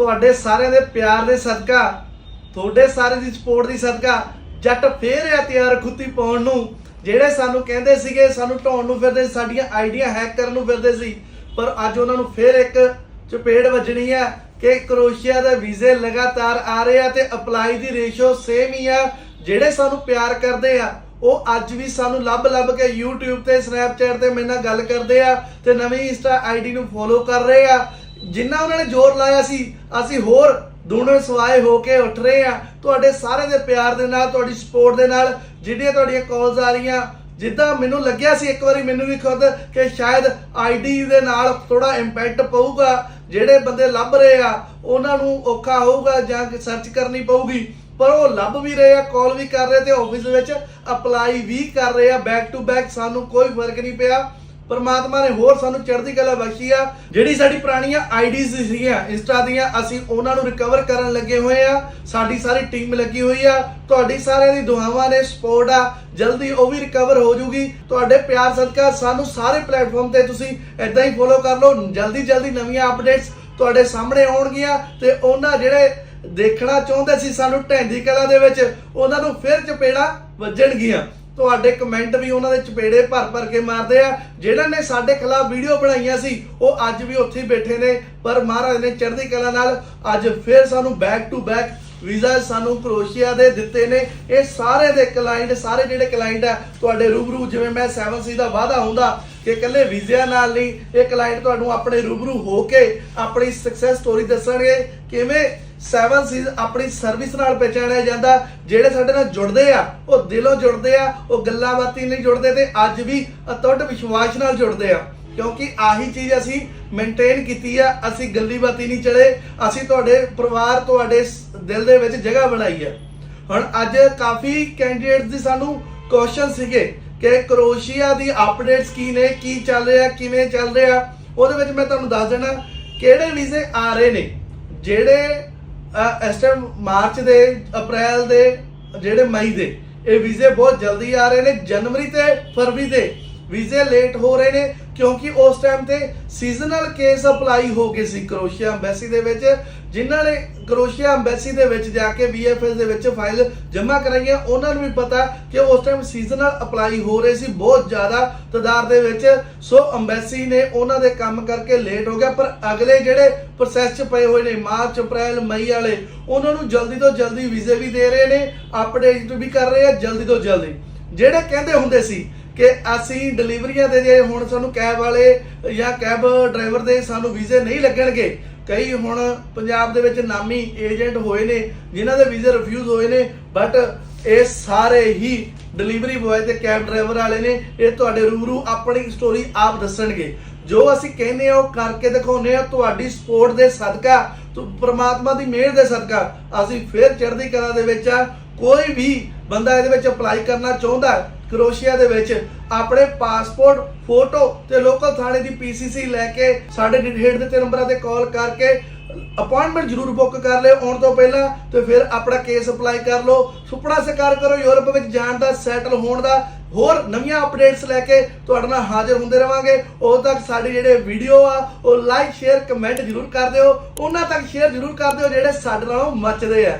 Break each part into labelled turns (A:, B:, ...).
A: ਤੁਹਾਡੇ ਸਾਰਿਆਂ ਦੇ ਪਿਆਰ ਦੇ ਸਦਕਾ, ਤੁਹਾਡੇ ਸਾਰਿਆਂ ਦੀ ਸਪੋਰਟ ਦੀ ਸਦਕਾ, ਜੱਟ ਫੇਰ ਆ ਤਿਆਰ ਖੁੱਤੀ ਪਾਉਣ ਨੂੰ, ਜਿਹੜੇ ਸਾਨੂੰ ਕਹਿੰਦੇ ਸੀਗੇ, ਸਾਨੂੰ ਢਾਉਣ ਨੂੰ ਫਿਰਦੇ ਸਾਡੀਆਂ ਆਈਡੀਆ ਹੈਕ ਕਰਨ ਨੂੰ ਫਿਰਦੇ ਸੀ, ਪਰ ਅੱਜ ਉਹਨਾਂ ਨੂੰ ਫੇਰ ਇੱਕ ਚਪੇੜ ਵੱਜਣੀ ਆ ਕਿ ਕਰੋਸ਼ੀਆ ਦੇ ਵੀਜ਼ੇ ਲਗਾਤਾਰ ਆ ਰਹੇ ਆ ਤੇ ਅਪਲਾਈ ਦੀ ਰੇਸ਼ੋ ਸੇਮ ਹੀ ਆ, ਜਿਹੜੇ ਸਾਨੂੰ ਪਿਆਰ ਕਰਦੇ ਆ, ਉਹ ਅੱਜ ਵੀ ਸਾਨੂੰ ਲੱਭ ਲੱਭ ਕੇ YouTube ਤੇ, Snapchat ਤੇ ਮੇਰੇ ਨਾਲ ਗੱਲ ਕਰਦੇ ਆ ਤੇ ਨਵੀਂ ਇੰਸਟਾ ਆਈਡੀ ਨੂੰ ਫੋਲੋ ਕਰ ਰਹੇ ਆ। ਜਿੰਨਾ ਉਹਨਾਂ ਨੇ ਜ਼ੋਰ ਲਾਇਆ ਸੀ, ਅਸੀਂ ਹੋਰ ਦੂਣੇ ਸਵਾਏ ਹੋ ਕੇ ਉੱਠ ਰਹੇ ਆ ਤੁਹਾਡੇ ਸਾਰੇ ਦੇ ਪਿਆਰ ਦੇ ਨਾਲ, ਤੁਹਾਡੀ ਸਪੋਰਟ ਦੇ ਨਾਲ, ਜਿਹੜੀਆਂ ਤੁਹਾਡੀਆਂ ਕਾਲਸ ਆ ਰਹੀਆਂ, ਜਿੱਦਾਂ ਮੈਨੂੰ ਲੱਗਿਆ ਸੀ ਇੱਕ ਵਾਰੀ, ਮੈਨੂੰ ਵੀ ਖੁਦ ਕਿ ਸ਼ਾਇਦ ਆਈਡੀ ਦੇ ਨਾਲ ਥੋੜਾ ਇੰਪੈਕਟ ਪਊਗਾ। ਜਿਹੜੇ ਬੰਦੇ ਲੱਭ ਰਹੇ ਆ, ਉਹਨਾਂ ਨੂੰ ਔਖਾ ਹੋਊਗਾ ਜਾਂ ਸਰਚ ਕਰਨੀ ਪਊਗੀ। ਪਰ ਉਹ ਲੱਭ ਵੀ ਰਹੇ ਆ ਕਾਲ ਵੀ ਕਰ ਰਹੇ ਤੇ ਆਫਿਸ ਵਿੱਚ ਅਪਲਾਈ ਵੀ ਕਰ ਰਹੇ ਆ। ਬੈਕ ਟੂ ਬੈਕ ਸਾਨੂੰ ਕੋਈ ਫ਼ਰਕ ਨਹੀਂ ਪਿਆ। ਪਰਮਾਤਮਾ ਨੇ ਹੋਰ ਸਾਨੂੰ ਚੜ੍ਹਦੀ ਕਲਾ ਬਖਸ਼ੀ ਆ। ਜਿਹੜੀ ਸਾਡੀ ਪੁਰਾਣੀਆਂ ਆਈਡੀਜ਼ ਸੀਗੀਆਂ, ਇੰਸਟਾ ਦੀਆਂ, ਅਸੀਂ ਉਹਨਾਂ ਨੂੰ ਰਿਕਵਰ ਕਰਨ ਲੱਗੇ ਹੋਏ ਆ। ਸਾਡੀ ਸਾਰੀ ਟੀਮ ਲੱਗੀ ਹੋਈ ਆ। ਤੁਹਾਡੀ ਸਾਰਿਆਂ ਦੀ ਦੁਆਵਾਂ ਨੇ ਸਪੋਰਟ ਆ। ਜਲਦੀ ਉਹ ਵੀ ਰਿਕਵਰ ਹੋ ਜੂਗੀ। ਤੁਹਾਡੇ ਪਿਆਰ ਸਦਕਾ ਸਾਨੂੰ ਸਾਰੇ ਪਲੇਟਫਾਰਮ ਤੇ ਤੁਸੀਂ ਇਦਾਂ ਹੀ ਫੋਲੋ ਕਰ ਲਓ। ਜਲਦੀ ਜਲਦੀ ਨਵੀਆਂ ਅਪਡੇਟਸ ਤੁਹਾਡੇ ਸਾਹਮਣੇ ਆਉਣਗੀਆਂ ਤੇ ਉਹਨਾਂ ਜਿਹੜੇ ਦੇਖਣਾ ਚਾਹੁੰਦੇ ਸੀ ਸਾਨੂੰ ਢੈਂਦੀ ਕਲਾ ਦੇ ਵਿੱਚ, ਉਹਨਾਂ ਨੂੰ ਫਿਰ ਚਪੇੜਾ ਵੱਜਣਗੀਆਂ। ਤੁਹਾਡੇ ਕਮੈਂਟ ਵੀ ਉਹਨਾਂ ਦੇ ਚਪੇੜੇ ਭਰ ਭਰ ਕੇ ਮਾਰਦੇ ਆ। ਜਿਹੜਾ ਨੇ ਸਾਡੇ ਖਿਲਾਫ ਵੀਡੀਓ ਬਣਾਈਆਂ ਸੀ, ਉਹ ਅੱਜ ਵੀ ਉੱਥੇ ਹੀ ਬੈਠੇ ਨੇ। ਪਰ ਮਹਾਰਾਜ ਨੇ ਚੜ੍ਹਦੀ ਕਲਾ ਨਾਲ ਅੱਜ ਫਿਰ ਸਾਨੂੰ ਬੈਕ ਟੂ ਬੈਕ ਵੀਜ਼ਾ ਸਾਨੂੰ ਕਰੋਸ਼ੀਆ ਦੇ ਦਿੱਤੇ ਨੇ। ਇਹ ਸਾਰੇ ਦੇ ਕਲਾਇੰਟ ਸਾਰੇ ਜਿਹੜੇ ਕਲਾਇੰਟ ਆ, ਤੁਹਾਡੇ ਰੂਬਰੂ, ਜਿਵੇਂ ਮੈਂ 7C ਦਾ ਵਾਅਦਾ ਹੁੰਦਾ ਕਿ ਇਕੱਲੇ ਵੀਜ਼ਿਆਂ ਨਾਲ ਨਹੀਂ, ਇਹ ਕਲਾਇੰਟ ਤੁਹਾਨੂੰ ਆਪਣੇ ਰੂਬਰੂ ਹੋ ਕੇ ਆਪਣੀ ਸਕਸੈਸ ਸਟੋਰੀ ਦੱਸਣਗੇ। ਕਿਵੇਂ? ਸੈਵਨ 7C ਆਪਣੀ ਸਰਵਿਸ ਨਾਲ ਪਛਾਣਿਆ ਜਾਂਦਾ। ਜਿਹੜੇ ਸਾਡੇ ਨਾਲ ਜੁੜਦੇ ਆ, ਉਹ ਦਿਲੋਂ ਜੁੜਦੇ ਆ, ਉਹ ਗੱਲਾਂ ਬਾਤੀ ਨਹੀਂ ਜੁੜਦੇ ਤੇ ਅੱਜ ਵੀ ਅਤੁੱਟ ਵਿਸ਼ਵਾਸ ਨਾਲ ਜੁੜਦੇ ਆ। ਕਿਉਂਕਿ ਆਹੀ ਚੀਜ਼ ਅਸੀਂ ਮੇਨਟੇਨ ਕੀਤੀ ਆ, ਅਸੀਂ ਗੱਲੀਬਾਤੀ ਨਹੀਂ ਚਲੇ, ਅਸੀਂ ਤੁਹਾਡੇ ਪਰਿਵਾਰ, ਤੁਹਾਡੇ ਸ- ਦਿਲ ਦੇ ਵਿੱਚ ਜਗ੍ਹਾ ਬਣਾਈ ਆ। ਹੁਣ ਅੱਜ ਕਾਫੀ ਕੈਂਡੀਡੇਟਸ ਦੀ ਸਾਨੂੰ ਕੁਐਸਚਨ ਸੀਗੇ ਕਿ ਕਰੋਸ਼ੀਆ ਦੀ ਅਪਡੇਟਸ ਕੀ ਨੇ, ਕੀ ਚੱਲ ਰਿਹਾ, ਕਿਵੇਂ ਚੱਲ ਰਿਹਾ? ਉਹਦੇ ਵਿੱਚ ਮੈਂ ਤੁਹਾਨੂੰ ਦੱਸ ਦੇਣਾ, ਕਿਹੜੇ ਵੀਜ਼ੇ ਆ ਰਹੇ ਨੇ? ਜਿਹੜੇ ਇਸ ਟਾਈਮ ਮਾਰਚ ਦੇ, ਅਪ੍ਰੈਲ ਦੇ, ਜਿਹੜੇ ਮਈ ਦੇ, ਇਹ ਵੀਜ਼ੇ ਬਹੁਤ ਜਲਦੀ ਆ ਰਹੇ ਨੇ, ਜਨਵਰੀ ਤੇ ਫਰਵਰੀ ਦੇ। ਵੀਜ਼ੇ ਲੇਟ ਹੋ ਰਹੇ ਨੇ, ਕਿਉਂਕਿ ਉਸ ਟਾਈਮ ਤੇ ਸੀਜ਼ਨਲ ਕੇਸ ਅਪਲਾਈ ਹੋ ਗਏ ਸੀ ਕਰੋਸ਼ੀਆ ਐਮਬੈਸੀ ਦੇ ਵਿੱਚ, ਜਿਨ੍ਹਾਂ ਨੇ ਕਰੋਸ਼ੀਆ ਐਮਬੈਸੀ ਦੇ ਵਿੱਚ ਜਾ ਕੇ VFS ਦੇ ਵਿੱਚ ਫਾਈਲ ਜਮ੍ਹਾਂ ਕਰਾਈਆਂ, ਉਹਨਾਂ ਨੂੰ ਵੀ ਪਤਾ ਕਿ ਉਸ ਟਾਈਮ ਸੀਜ਼ਨਲ ਅਪਲਾਈ ਹੋ ਰਹੇ ਸੀ, ਬਹੁਤ ਜ਼ਿਆਦਾ ਤਦਾਰ ਦੇ ਵਿੱਚ। ਸੋ ਐਮਬੈਸੀ ਨੇ ਉਹਨਾਂ ਦੇ ਕੰਮ ਕਰਕੇ ਲੇਟ ਹੋ ਗਿਆ, ਪਰ ਅਗਲੇ ਜਿਹੜੇ ਪ੍ਰੋਸੈਸ 'ਚ ਪਏ ਹੋਏ ਨੇ, ਮਾਰਚ, ਅਪ੍ਰੈਲ, ਮਈ ਵਾਲੇ, ਉਹਨਾਂ ਨੂੰ ਜਲਦੀ ਤੋਂ ਜਲਦੀ ਵੀਜ਼ੇ ਵੀ ਦੇ ਰਹੇ ਨੇ ਅਪਡੇਟ ਵੀ ਕਰ ਰਹੇ ਆ, ਜਲਦੀ ਤੋਂ ਜਲਦੀ। ਜਿਹੜੇ ਕਹਿੰਦੇ ਹੁੰਦੇ ਸੀ ਕਿ ਅਸੀਂ ਡਿਲੀਵਰੀਆਂ ਦੇ ਜੇ ਹੁਣ ਸਾਨੂੰ ਕੈਬ ਵਾਲੇ ਜਾਂ ਕੈਬ ਡਰਾਈਵਰ ਦੇ ਸਾਨੂੰ ਵੀਜ਼ੇ ਨਹੀਂ ਲੱਗਣਗੇ, ਕਈ ਹੁਣ ਪੰਜਾਬ ਦੇ ਵਿੱਚ ਨਾਮੀ ਏਜੰਟ ਹੋਏ ਨੇ, ਜਿਨ੍ਹਾਂ ਦੇ ਵੀਜ਼ੇ ਰਿਫਿਊਜ਼ ਹੋਏ ਨੇ ਬਟ ਇਹ ਸਾਰੇ ਹੀ ਡਿਲੀਵਰੀ ਬॉय ਤੇ ਕੈਬ ਡਰਾਈਵਰ ਵਾਲੇ ਨੇ, ਇਹ ਤੁਹਾਡੇ ਰੂਬਰੂ ਆਪਣੀ ਸਟੋਰੀ ਆਪ ਦੱਸਣਗੇ। ਜੋ ਅਸੀਂ ਕਹਿੰਦੇ ਆ ਉਹ ਕਰਕੇ ਦਿਖਾਉਂਦੇ ਆ ਤੁਹਾਡੀ ਸਪੋਰਟ ਦੇ ਸਦਕਾ, ਤੋ, ਪ੍ਰਮਾਤਮਾ ਦੀ ਮਿਹਰ ਦੇ ਸਦਕਾ, ਅਸੀਂ ਫੇਰ ਚੜ੍ਹਦੀ ਕਲਾ ਦੇ ਵਿੱਚ ਆ। ਕੋਈ ਵੀ ਬੰਦਾ ਇਹਦੇ ਵਿੱਚ ਅਪਲਾਈ ਕਰਨਾ ਚਾਹੁੰਦਾ ਕਰੋਸ਼ੀਆ ਦੇ ਵਿੱਚ ਆਪਣੇ ਪਾਸਪੋਰਟ, ਫੋਟੋ ਤੇ ਲੋਕਲ ਥਾਣੇ ਦੀ ਪੀਸੀਸੀ ਲੈ ਕੇ ਸਾਡੇ ਹੇਠ ਦਿੱਤੇ ਨੰਬਰਾਂ ਤੇ ਕਾਲ ਕਰਕੇ ਅਪਾਇੰਟਮੈਂਟ ਜ਼ਰੂਰ ਬੁੱਕ ਕਰ ਲਿਓ ਆਉਣ ਤੋਂ ਪਹਿਲਾਂ ਤੇ ਫਿਰ ਆਪਣਾ ਕੇਸ ਅਪਲਾਈ ਕਰ ਲਓ। ਸੁਪਨਾ ਸਾਕਾਰ ਕਰੋ, ਯੂਰਪ ਵਿੱਚ ਜਾਣ ਦਾ ਸੈਟਲ ਹੋਣ ਦਾ। ਹੋਰ ਨਵੀਆਂ ਅਪਡੇਟਸ ਲੈ ਕੇ ਤੁਹਾਡੇ ਨਾਲ ਹਾਜ਼ਰ ਹੁੰਦੇ ਰਵਾਂਗੇ। ਉਦੋਂ ਤੱਕ ਸਾਡੇ ਜਿਹੜੇ ਵੀਡੀਓ ਆ, ਉਹ ਲਾਈਕ ਸ਼ੇਅਰ ਕਮੈਂਟ ਜ਼ਰੂਰ ਕਰ ਦਿਓ। ਉਹਨਾਂ ਤੱਕ ਸ਼ੇਅਰ ਜ਼ਰੂਰ ਕਰ ਦਿਓ ਜਿਹੜੇ ਸਾਡੇ ਨਾਲੋਂ ਮੱਚਦੇ ਆ।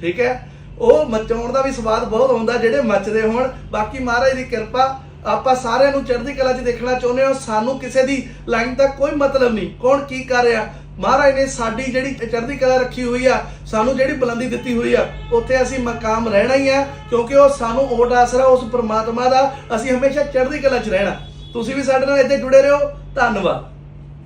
A: ਠੀਕ ਹੈ? ਉਹ ਮਚਾਉਣ ਦਾ ਵੀ ਸਵਾਦ ਬਹੁਤ ਆਉਂਦਾ ਜਿਹੜੇ ਮੱਚਦੇ ਹੋਣ। ਬਾਕੀ ਮਹਾਰਾਜ ਦੀ ਕਿਰਪਾ, ਆਪਾਂ ਸਾਰਿਆਂ ਨੂੰ ਚੜ੍ਹਦੀ ਕਲਾ 'ਚ ਦੇਖਣਾ ਚਾਹੁੰਦੇ ਹਾਂ। ਸਾਨੂੰ ਕਿਸੇ ਦੀ ਲਾਈਨ ਦਾ ਕੋਈ ਮਤਲਬ ਨਹੀਂ। ਕੌਣ ਕੀ ਕਰ ਰਿਹਾ? ਮਹਾਰਾਜ ਨੇ ਸਾਡੀ ਜਿਹੜੀ ਚੜ੍ਹਦੀ ਕਲਾ ਰੱਖੀ ਹੋਈ ਆ, ਸਾਨੂੰ ਜਿਹੜੀ ਬੁਲੰਦੀ ਦਿੱਤੀ ਹੋਈ ਆ, ਉੱਥੇ ਅਸੀਂ ਮਕਾਮ ਰਹਿਣਾ ਹੀ ਆ, ਕਿਉਂਕਿ ਉਹ ਸਾਨੂੰ ਓਟ ਆਸਰਾ ਉਸ ਪ੍ਰਮਾਤਮਾ ਦਾ ਅਸੀਂ ਹਮੇਸ਼ਾ ਚੜ੍ਹਦੀ ਕਲਾ 'ਚ ਰਹਿਣਾ। ਤੁਸੀਂ ਵੀ ਸਾਡੇ ਨਾਲ ਇੱਥੇ ਜੁੜੇ ਰਹੋ। ਧੰਨਵਾਦ।